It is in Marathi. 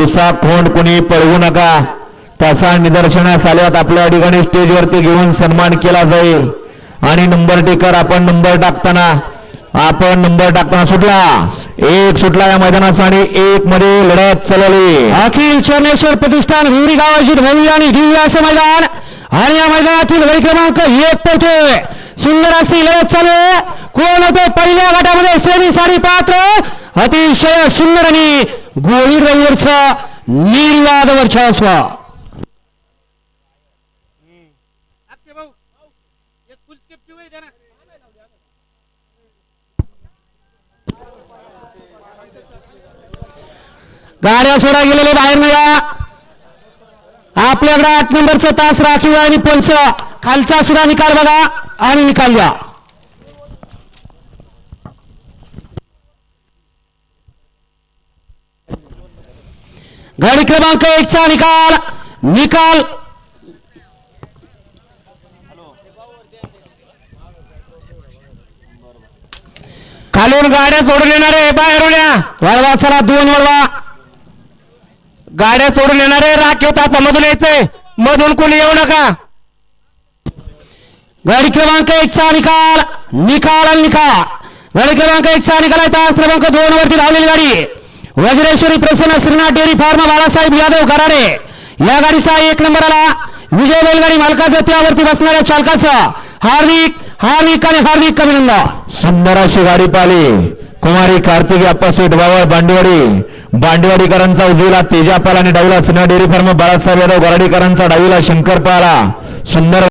दुसरा खोंड कोणी पळवू नका. त्याचा निदर्शनास आल्यात आपल्या ठिकाणी स्टेजवरती घेऊन सन्मान केला जाईल. आणि नंबर टेकर आपण नंबर टाकताना आपण नंबर टाकताना सुटला. एक सुटला या मैदानाचा आणि एक मध्ये लढत चालवली अखिल चर्मेश्वर प्रतिष्ठान विवरी गावाची भव्य आणि दिव्य असं मैदान. आणि या मैदानातील वय क्रमांक एक पोहोचतोय सुंदर अशी लढत चालू आहे. कोण होतो? पहिल्या गटामध्ये सेमी साडी पात्र. अतिशय सुंदर आणि गोळी रविवरचा निर्वाद ना. गाड्या सोडा गेलेले बाहेर या आपल्याकडे आठ नंबरचा तास राखीव आणि पंच. खालचा सुद्धा निकाल बघा आणि निकाल द्या. गाडी क्रमांक एकचा निकाल. निकाल. खालून गाड्या सोडून येणार आहे बाहेर उड्या वळवा चला दोन वळवा. गाड्या सोडून येणार आहे राखीव तासामधून यायचंय मधून कोणी येऊ नका. गाडी क्रमांक एकचा निकाल. निकाल आणि निकाल. गाडी क्रमांक एकचा निकाल आहे तास क्रमांक दोन वरती धावलेली गाडी. Vajreshwari Prasanna Shrinath dairy farm Balasaheb Yadav Karade. या गाडीचा एक नंबर आला. विजय बैलगाडी मालकाचं त्यावरती बसणाऱ्या चालकाचं. हार्दिक हार्दिक आणि हार्दिक अभिनंदन. सुंदर अशी गाडी पाली. कुमारी कार्तिक अप्पासेठ बावळ बांडेवाडी. बांडेवाडीकरांचा उजवीला तेजापाल आणि डावीला सिन्हा डेअरी फार्म बाळासाहेब यादव गराडीकरांचा डावीला शंकर पाला सुंदर